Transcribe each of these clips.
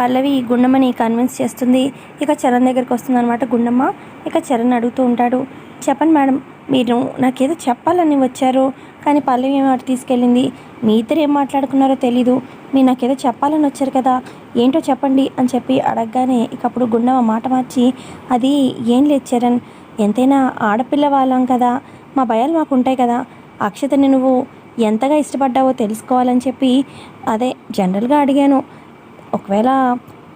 పల్లవి గుండమ్మని convince చేస్తుంది. ఇక చరణ్ దగ్గరికి వస్తుందన్నమాట. గుండమ్మ ఇక చరణ్ అడుగుతూ ఉంటాడు. చెప్పండి మేడం మీరు నాకేదో చెప్పాలని వచ్చారు. కానీ పల్లవి ఏమో అటు తీసుకెళ్ళింది? మీ ఇద్దరు ఏం మాట్లాడుకున్నారో తెలీదు. మీరు నాకేదో చెప్పాలని వచ్చారు కదా. ఏంటో చెప్పండి అని చెప్పి అడగగానే ఇక అప్పుడు గుండమ్మ మాట మార్చి అది ఏం లేదు చరణ్. ఎంతైనా ఆడపిల్ల వాళ్ళం కదా. మా భయాలు మాకు ఉంటాయి కదా. అక్షతని నువ్వు ఎంతగా ఇష్టపడ్డావో తెలుసుకోవాలని చెప్పి అదే జనరల్గా అడిగాను. ఒకవేళ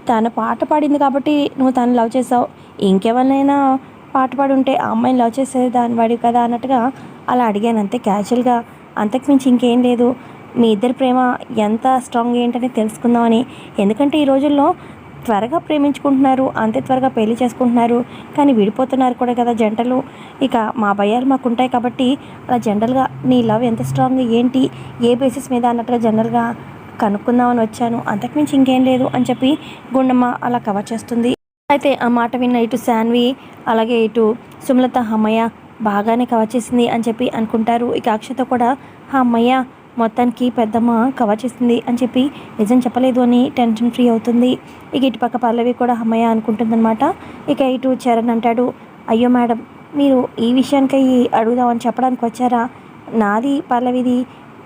తన పాట పాడింది కాబట్టి నువ్వు తను లవ్ చేసావు ఇంకెవరినైనా పాట పాడి ఉంటే ఆ అమ్మాయిని లవ్ చేసేది దాని వాడి కదా అన్నట్టుగా అలా అడిగాను. అంతే క్యాజువల్గా అంతకు మించి ఇంకేం లేదు. మీ ఇద్దరి ప్రేమ ఎంత స్ట్రాంగ్ ఏంటని తెలుసుకుందామని. ఎందుకంటే ఈ రోజుల్లో త్వరగా ప్రేమించుకుంటున్నారు అంతే త్వరగా పెళ్ళి చేసుకుంటున్నారు. కానీ విడిపోతున్నారు కూడా కదా జంటలు. ఇక మా భయాలు మాకు ఉంటాయి కాబట్టి అలా జనరల్గా నీ లవ్ ఎంత స్ట్రాంగ్ ఏంటి ఏ బేసిస్ మీద అన్నట్టుగా జనరల్గా కనుక్కుందామని వచ్చాను. అంతకుమించి ఇంకేం లేదు అని చెప్పి గుండమ్మ అలా కవర్ చేస్తుంది. అయితే ఆ మాట విన్న ఇటు శాన్వి అలాగే ఇటు సుమలత అమ్మయ్య బాగానే కవర్ చేసింది అని చెప్పి అనుకుంటారు. ఇక అక్షత కూడా ఆ అమ్మయ్య మొత్తానికి పెద్దమ్మ కవర్ చేసింది అని చెప్పి నిజం చెప్పలేదు అని టెన్షన్ ఫ్రీ అవుతుంది. ఇక ఇటు పక్క పల్లవి కూడా అమ్మయ్య అనుకుంటుందన్నమాట. ఇక ఇటు చరణ్ అంటాడు అయ్యో మేడం మీరు ఈ విషయానికై అడుగుదామని చెప్పడానికి వచ్చారా? నాది పల్లవిది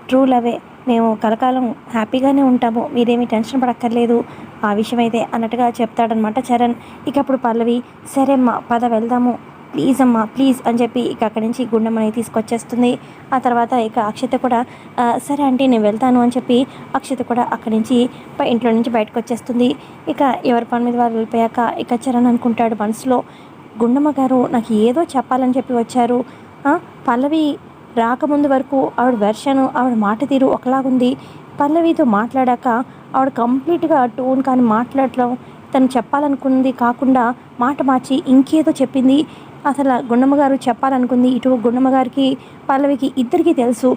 ట్రూ లవే. మేము కలకాలం హ్యాపీగానే ఉంటాము. మీరేమీ టెన్షన్ పడక్కర్లేదు. ఆ విషయం అయితే అన్నట్టుగా చెప్తాడనమాట చరణ్. ఇక అప్పుడు పల్లవి సరే అమ్మా పద వెళ్దాము. ప్లీజ్ అమ్మా ప్లీజ్ అని చెప్పి ఇక అక్కడి నుంచి గుండెమ్మని తీసుకొచ్చేస్తుంది. ఆ తర్వాత ఇక అక్షత కూడా సరే అంటే నేను వెళ్తాను అని చెప్పి అక్షత కూడా అక్కడి నుంచి ఇంట్లో నుంచి బయటకు వచ్చేస్తుంది ఇక ఎవరి పని మీద వాళ్ళు వెళ్ళిపోయాక ఇక చరణ్ అనుకుంటాడు మనసులో గుండమ్మ గారు నాకు ఏదో చెప్పాలని చెప్పి వచ్చారు. పల్లవి రాకముందు వరకు ఆవిడ వెర్షన్ ఆవిడ మాట తీరు ఒకలాగుంది. పల్లవితో మాట్లాడాక ఆవిడ కంప్లీట్గా టోన్ కానీ మాట్లాడటం తను చెప్పాలనుకుంది కాకుండా మాట మార్చి ఇంకేదో చెప్పింది. అసలు గుండమ్మ గారు చెప్పాలనుకుంది ఇటు గుండమ్మ గారికి పల్లవికి ఇద్దరికీ తెలుసు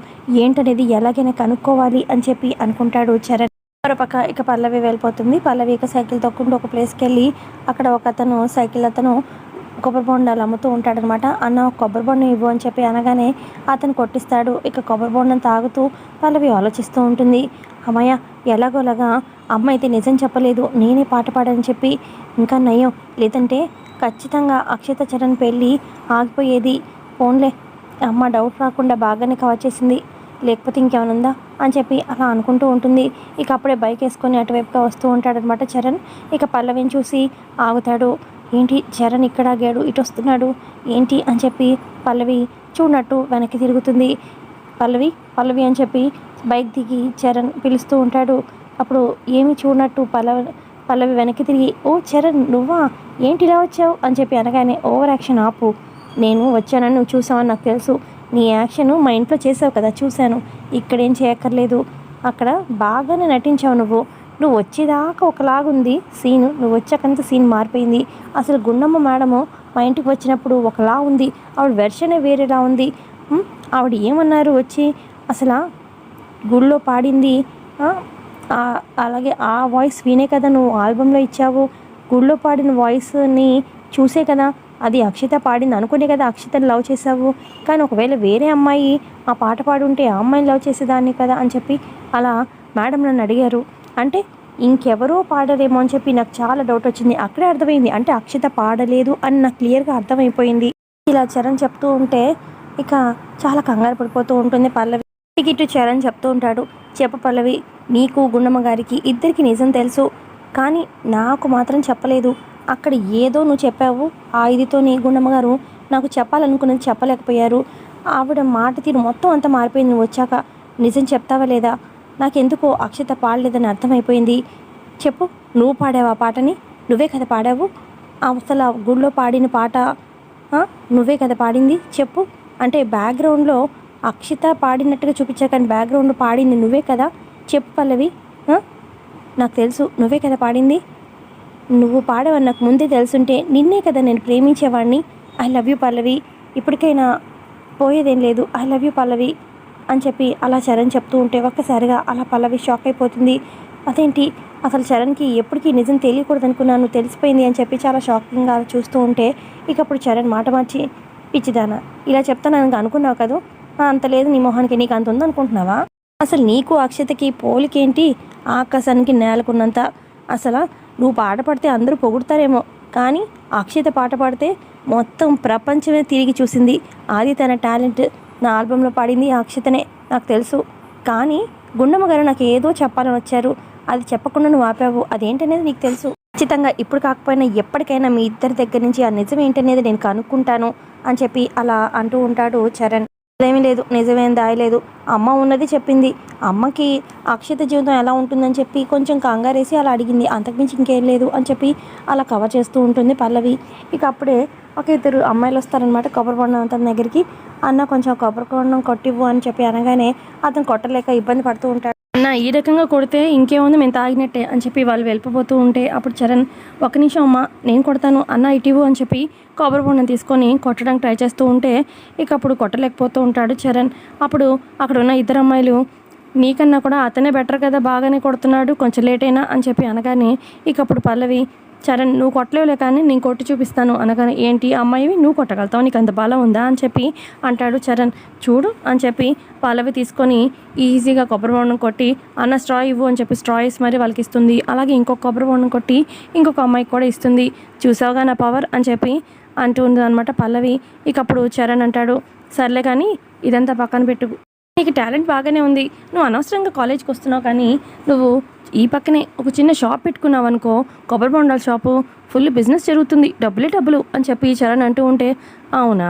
ఏంటనేది ఎలాగైనా కనుక్కోవాలి అని చెప్పి అనుకుంటాడు చరణ్. మరోపక్క ఇక పల్లవి వెళ్ళిపోతుంది. పల్లవి ఇక సైకిల్ తొక్కుంటూ ఒక ప్లేస్కి వెళ్ళి అక్కడ ఒక అతను సైకిల్ అతను కొబ్బరి బొండాలు అమ్ముతూ ఉంటాడనమాట. అన్న కొబ్బరి బొండం ఇవ్వు అని చెప్పి అనగానే అతను కొట్టిస్తాడు. ఇక కొబ్బరి బొండం తాగుతూ పల్లవి ఆలోచిస్తూ ఉంటుంది. అమ్మయ్య ఎలాగోలాగా అమ్మ అయితే నిజం చెప్పలేదు. నేనే పాట పాడని చెప్పి ఇంకా నయం లేదంటే ఖచ్చితంగా అక్షత చరణ్ పెళ్ళి ఆగిపోయేది. ఫోన్లే అమ్మ డౌట్ రాకుండా బాగానే కవర్ చేసింది. లేకపోతే ఇంకేమైనా ఉందా? అని చెప్పి అలా అనుకుంటూ ఉంటుంది. ఇక అప్పుడే బైక్ వేసుకొని అటువైపుగా వస్తూ ఉంటాడనమాట చరణ్. ఇక పల్లవిని చూసి ఆగుతాడు. ఏంటి చరణ్ ఇక్కడ ఆగాడు? ఇటు వస్తున్నాడు. ఏంటి అని చెప్పి పల్లవి చూడనట్టు వెనక్కి తిరుగుతుంది. పల్లవి పల్లవి అని చెప్పి బైక్ దిగి చరణ్ పిలుస్తూ ఉంటాడు. అప్పుడు ఏమి చూడనట్టు పల్లవి పల్లవి వెనక్కి తిరిగి ఓ చరణ్ నువ్వా? ఏంటి ఇలా వచ్చావు? అని చెప్పి అనగానే ఓవర్ యాక్షన్ ఆపు. నేను వచ్చానని నువ్వు చూసావని నాకు తెలుసు. నీ యాక్షన్ మా ఇంట్లో చేసావు కదా చూశాను. ఇక్కడేం చేయక్కర్లేదు. అక్కడ బాగానే నటించావు నువ్వు. నువ్వు వచ్చేదాకా ఒకలాగుంది సీను. నువ్వు వచ్చాకంత సీన్ మారిపోయింది. అసలు గుండమ్మ మేడము మా ఇంటికి వచ్చినప్పుడు ఒకలా ఉంది. ఆవిడ వెర్షనే వేరేలా ఉంది. ఆవిడ ఏమన్నారు వచ్చి? అసలు గుళ్ళో పాడింది. అలాగే ఆ వాయిస్ వినే కదా నువ్వు ఆల్బంలో ఇచ్చావు. గుళ్ళో పాడిన వాయిస్ని చూసే కదా. అది అక్షిత పాడింది అనుకునే కదా అక్షితని లవ్ చేసావు కానీ ఒకవేళ వేరే అమ్మాయి ఆ పాట పాడుంటే ఆ అమ్మాయిని లవ్ చేసేదాన్ని కదా అని చెప్పి అలా మేడం నన్ను అడిగారు. అంటే ఇంకెవరో పాడరేమో అని చెప్పి నాకు చాలా డౌట్ వచ్చింది. అక్కడే అర్థమైంది. అంటే అక్షిత పాడలేదు అని నాకు క్లియర్గా అర్థమైపోయింది. ఇలా చరణ్ చెప్తూ ఉంటే ఇక చాలా కంగారు పడిపోతూ ఉంటుంది. పల్లవి ఇటు చరణ్ చెప్తూ ఉంటాడు. చెప్ప పల్లవి నీకు గుండమ్మ గారికి ఇద్దరికి నిజం తెలుసు. కానీ నాకు మాత్రం చెప్పలేదు. అక్కడ ఏదో నువ్వు చెప్పావు. ఆ ఇదితో నీ గుండమ్మ గారు నాకు చెప్పాలనుకున్నది చెప్పలేకపోయారు. ఆవిడ మాట తీరు మొత్తం అంతా మారిపోయింది. నువ్వు వచ్చాక నిజం చెప్తావా లేదా? నాకెందుకో అక్షత పాడలేదని అర్థమైపోయింది. చెప్పు నువ్వు పాడావు ఆ పాటని? నువ్వే కదా పాడావు? అసలు గుళ్ళో పాడిన పాట నువ్వే కదా పాడింది? చెప్పు. అంటే బ్యాక్గ్రౌండ్లో అక్షిత పాడినట్టుగా చూపించా కానీ బ్యాక్గ్రౌండ్లో పాడింది నువ్వే కదా? చెప్పు పల్లవి నాకు తెలుసు నువ్వే కదా పాడింది? నువ్వు పాడవని నాకు ముందే తెలుసుంటే నిన్నే కదా నేను ప్రేమించేవాడిని ఐ లవ్ యూ పల్లవి. ఇప్పటికైనా పోయేదేం లేదు. I love you Pallavi. అని చెప్పి అలా చరణ్ చెప్తూ ఉంటే ఒక్కసారిగా అలా పల్లవి షాక్ అయిపోతుంది. అదేంటి? అసలు చరణ్కి ఎప్పటికీ నిజం తెలియకూడదు అనుకున్నాను తెలిసిపోయింది అని చెప్పి చాలా షాకింగ్గా చూస్తూ ఉంటే ఇక అప్పుడు చరణ్ మాట మార్చి పిచ్చిదానా ఇలా చెప్తాను అనుకున్నావు కదా? అంత లేదు నీ మొహానికి నీకు అంత ఉందనుకుంటున్నావా? అసలు నీకు అక్షతకి పోలికేంటి? ఆకాశానికి నేలకున్నంత అసలు? నువ్వు పాట పాడితే అందరూ పొగుడతారేమో. కానీ అక్షిత పాట పాడితే మొత్తం ప్రపంచమే తిరిగి చూసింది. అది తన టాలెంట్ నా ఆల్బంలో పాడింది ఆ అక్షితనే నాకు తెలుసు. కానీ గుండమ్మ గారు నాకు ఏదో చెప్పాలని వచ్చారు. అది చెప్పకుండా నువ్వు ఆపావు. అదేంటనేది నీకు తెలుసు. ఖచ్చితంగా ఇప్పుడు కాకపోయినా ఎప్పటికైనా మీ ఇద్దరి దగ్గర నుంచి ఆ నిజం ఏంటనేది నేను కనుక్కుంటాను అని చెప్పి అలా అంటూ ఉంటాడు చరణ్. అదేమీ లేదు నిజమేం దాయలేదు అమ్మ ఉన్నది చెప్పింది. అమ్మకి అక్షత జీవితం ఎలా ఉంటుందని చెప్పి కొంచెం కంగారేసి అలా అడిగింది. అంతకుమించి ఇంకేం లేదు అని చెప్పి అలా కవర్ చేస్తూ ఉంటుంది పల్లవి. ఇక అప్పుడే ఒక ఇద్దరు అమ్మాయిలు వస్తారనమాట కొబ్బరి బొండం తన దగ్గరికి. అన్న కొంచెం కొబ్బరి బొండం కొట్టివ్వు అని చెప్పి అనగానే అతను కొట్టలేక ఇబ్బంది పడుతూ ఉంటాడు. అన్న ఈ రకంగా కొడితే ఇంకేముంది? మేము తాగినట్టే అని చెప్పి వాళ్ళు వెళ్ళిపోతూ ఉంటే అప్పుడు చరణ్ ఒక నిమిషం అమ్మ నేను కొడతాను. అన్న ఇటీవు అని చెప్పి కొబ్బరి బొండం తీసుకొని కొట్టడానికి ట్రై చేస్తూ ఉంటే ఇక అప్పుడు కొట్టలేకపోతూ ఉంటాడు చరణ్. అప్పుడు అక్కడ ఉన్న ఇద్దరు అమ్మాయిలు నీకన్నా కూడా అతనే బెటర్ కదా బాగానే కొడుతున్నాడు కొంచెం లేట్ అయినా అని చెప్పి అనగానే ఇక అప్పుడు పల్లవి చరణ్ నువ్వు కొట్టలేవులే కానీ నేను కొట్టి చూపిస్తాను అనగానే ఏంటి అమ్మాయివి? నువ్వు కొట్టగలుగుతావు? నీకు అంత బలం ఉందా? అని చెప్పి అంటాడు చరణ్. చూడు అని చెప్పి పల్లవి తీసుకొని ఈజీగా కొబ్బరి బొండం కొట్టి అన్న స్ట్రా ఇవ్వు అని చెప్పి స్ట్రా మరి వాళ్ళకి ఇస్తుంది. అలాగే ఇంకొక కొబ్బరి బొండం కొట్టి ఇంకొక అమ్మాయికి కూడా ఇస్తుంది. చూసావుగా నా పవర్? అని చెప్పి అంటూ ఉంది అనమాట పల్లవి. ఇక అప్పుడు చరణ్ అంటాడు సర్లే కానీ ఇదంతా పక్కన పెట్టు. నీకు టాలెంట్ బాగానే ఉంది. నువ్వు అనవసరంగా కాలేజ్కి వస్తున్నావు కానీ నువ్వు ఈ పక్కనే ఒక చిన్న షాప్ పెట్టుకున్నావు అనుకో కొబ్బరి బొండాల షాపు ఫుల్ బిజినెస్ జరుగుతుంది డబ్బులే డబ్బులు అని చెప్పి చరణ్ అంటూ ఉంటే అవునా?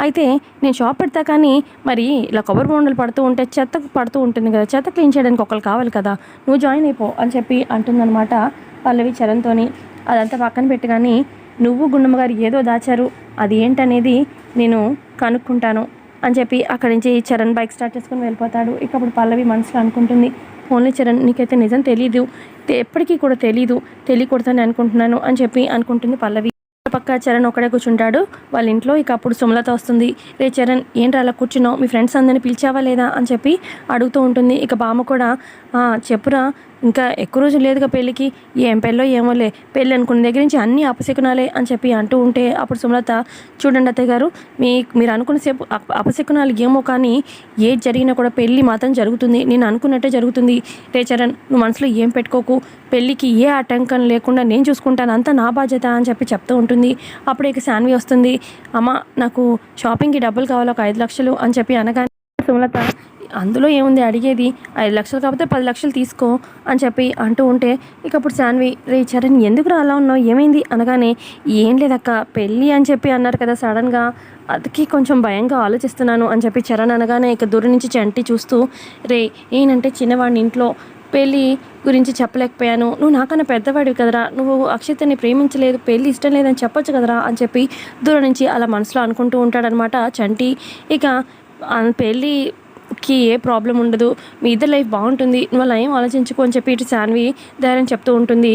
అయితే నేను షాప్ పెడతా కానీ మరి ఇలా కొబ్బరి బొండలు పడుతూ ఉంటే చెత్త పడుతూ ఉంటుంది కదా చెత్త క్లీన్ చేయడానికి ఒకరు కావాలి కదా నువ్వు జాయిన్ అయిపో అని చెప్పి అంటుందన్నమాట పల్లవి చరణ్తోని. అదంతా పక్కన పెట్టి కానీ నువ్వు గుండమ్మ గారు ఏదో దాచారు అది ఏంటనేది నేను కనుక్కుంటాను అని చెప్పి అక్కడి నుంచి చరణ్ బైక్ స్టార్ట్ చేసుకుని వెళ్ళిపోతాడు. ఇక అప్పుడు పల్లవి మనసులో అనుకుంటుంది ఓన్లీ చరణ్ నీకైతే నిజం తెలీదు. ఎప్పటికీ కూడా తెలీదు. తెలియకూడదని అనుకుంటున్నాను అని చెప్పి అనుకుంటుంది పల్లవి. పక్క చరణ్ ఒక్కడే కూర్చుంటాడు. వాళ్ళ ఇంట్లో ఇక అప్పుడు సుమలత వస్తుంది. రే చరణ్ ఏంటి అలా కూర్చున్నావు? మీ ఫ్రెండ్స్ అందరిని పిలిచావా లేదా? అని చెప్పి అడుగుతూ ఉంటుంది. ఇక బామ్మ కూడా చెప్పురా ఇంకా ఎక్కువ రోజులు లేదుగా పెళ్ళికి. ఏం పెళ్ళో ఏమోలే. పెళ్ళి అనుకున్న దగ్గర నుంచి అన్ని అపశకునాలే అని చెప్పి అంటూ ఉంటే అప్పుడు సుమలత చూడండి అత్తయ్య గారు మీ మీరు అనుకున్న సేపు అపశకునాలు ఏమో కానీ ఏది జరిగినా కూడా పెళ్ళి మాత్రం జరుగుతుంది. నేను అనుకున్నట్టే జరుగుతుంది. రే చరణ్ నువ్వు మనసులో ఏం పెట్టుకోకు. పెళ్ళికి ఏ ఆటంకం లేకుండా నేను చూసుకుంటాను. అంతా నా బాధ్యత అని చెప్పి చెప్తూ ఉంటుంది. అప్పుడు ఇక శాన్వి వస్తుంది. అమ్మ నాకు షాపింగ్కి డబ్బులు కావాలి ఒక ఐదు లక్షలు అని చెప్పి అనగానే సుమలత అందులో ఏముంది అడిగేది? ఐదు లక్షలు కాకపోతే పది లక్షలు తీసుకో అని చెప్పి అంటూ ఉంటే ఇక అప్పుడు శాన్వి రే చరణ్ ఎందుకు అలా ఉన్నావు? ఏమైంది? అనగానే ఏం లేదక్క పెళ్ళి అని చెప్పి అన్నారు కదా సడన్గా. అదికి కొంచెం భయంగా ఆలోచిస్తున్నాను అని చెప్పి చరణ్ అనగానే ఇక దూరం నుంచి చంటి చూస్తూ రే ఏంటంటే చిన్నవాడిని ఇంట్లో పెళ్ళి గురించి చెప్పలేకపోయాను. నువ్వు నాకన్నా పెద్దవాడివి కదరా. నువ్వు అక్షతని ప్రేమించలేదు పెళ్ళి ఇష్టం లేదని చెప్పొచ్చు కదరా అని చెప్పి దూరం నుంచి అలా మనసులో అనుకుంటూ ఉంటాడనమాట చంటి. ఇక పెళ్ళి కి ఏ ప్రాబ్లం ఉండదు. మీ ఇద్దరు లైఫ్ బాగుంటుంది. నువ్వు అలా ఏం ఆలోచించుకో అని చెప్పి ఇటు శాన్వి ధైర్యం చెప్తూ ఉంటుంది.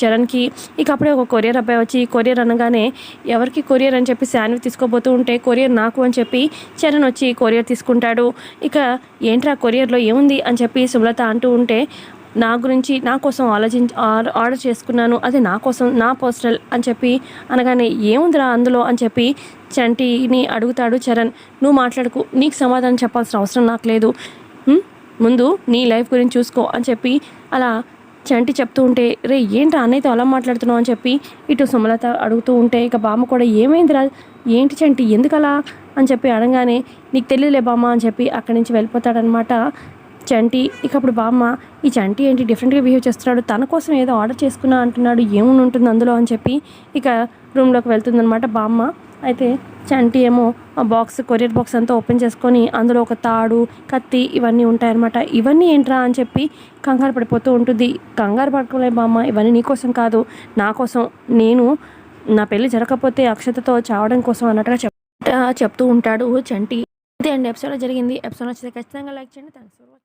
చరణ్కి. ఇక అప్పుడే ఒక కొరియర్ అబ్బాయి వచ్చి కొరియర్ అనగానే ఎవరికి కొరియర్ అని చెప్పి శాన్వి తీసుకోబోతూ ఉంటే కొరియర్ నాకు అని చెప్పి చరణ్ వచ్చి కొరియర్ తీసుకుంటాడు. ఇక ఏంట్రా కొరియర్లో ఏముంది అని చెప్పి సుమలత అంటూ ఉంటే నా గురించి నా కోసం ఆలోచించి ఆర్- ఆర్డర్ చేసుకున్నాను అది నా కోసం నా పర్సనల్ అని చెప్పి అనగానే ఏముందిరా అందులో అని చెప్పి చంటిని అడుగుతాడు చరణ్. నువ్వు మాట్లాడుకు నీకు సమాధానం చెప్పాల్సిన అవసరం నాకు లేదు. ముందు నీ లైఫ్ గురించి చూసుకో అని చెప్పి అలా చంటి చెప్తూ ఉంటే రే ఏంట్రా అన్నయ్యతో అలా మాట్లాడుతున్నావు అని చెప్పి ఇటు సుమలత అడుగుతూ ఉంటే ఇక బామ్మ కూడా ఏమైందిరా? ఏంటి చంటి ఎందుకలా? అని చెప్పి అనగానే నీకు తెలియలే బామ్మ అని చెప్పి అక్కడి నుంచి వెళ్ళిపోతాడనమాట చంటి ఇక అప్పుడు బామ్మ ఈ చంటి ఏంటి? డిఫరెంట్గా బిహేవ్ చేస్తున్నాడు. తన కోసం ఏదో ఆర్డర్ చేసుకున్నా అంటున్నాడు. ఏముని ఉంటుంది అందులో అని చెప్పి ఇక రూమ్లోకి వెళ్తుందనమాట బామ్మ. అయితే చంటి ఏమో ఆ బాక్స్ కొరియర్ బాక్స్ అంతా ఓపెన్ చేసుకొని అందులో ఒక తాడు కత్తి ఇవన్నీ ఉంటాయన్నమాట. ఇవన్నీ ఏంట్రా అని చెప్పి కంగారు పడిపోతూ ఉంటుంది. కంగారు పడుకోలే బామ్మ ఇవన్నీ నీకోసం కాదు. నా కోసం. నేను నా పెళ్ళి జరగకపోతే అక్షతతో చావడం కోసం అన్నట్టుగా చెప్ చెప్తూ ఉంటాడు చంటి. ఇదే అండి ఎపిసోడ్లో జరిగింది. ఎపిసోడ్ వచ్చితే ఖచ్చితంగా లైక్ చేయండి. Thanks for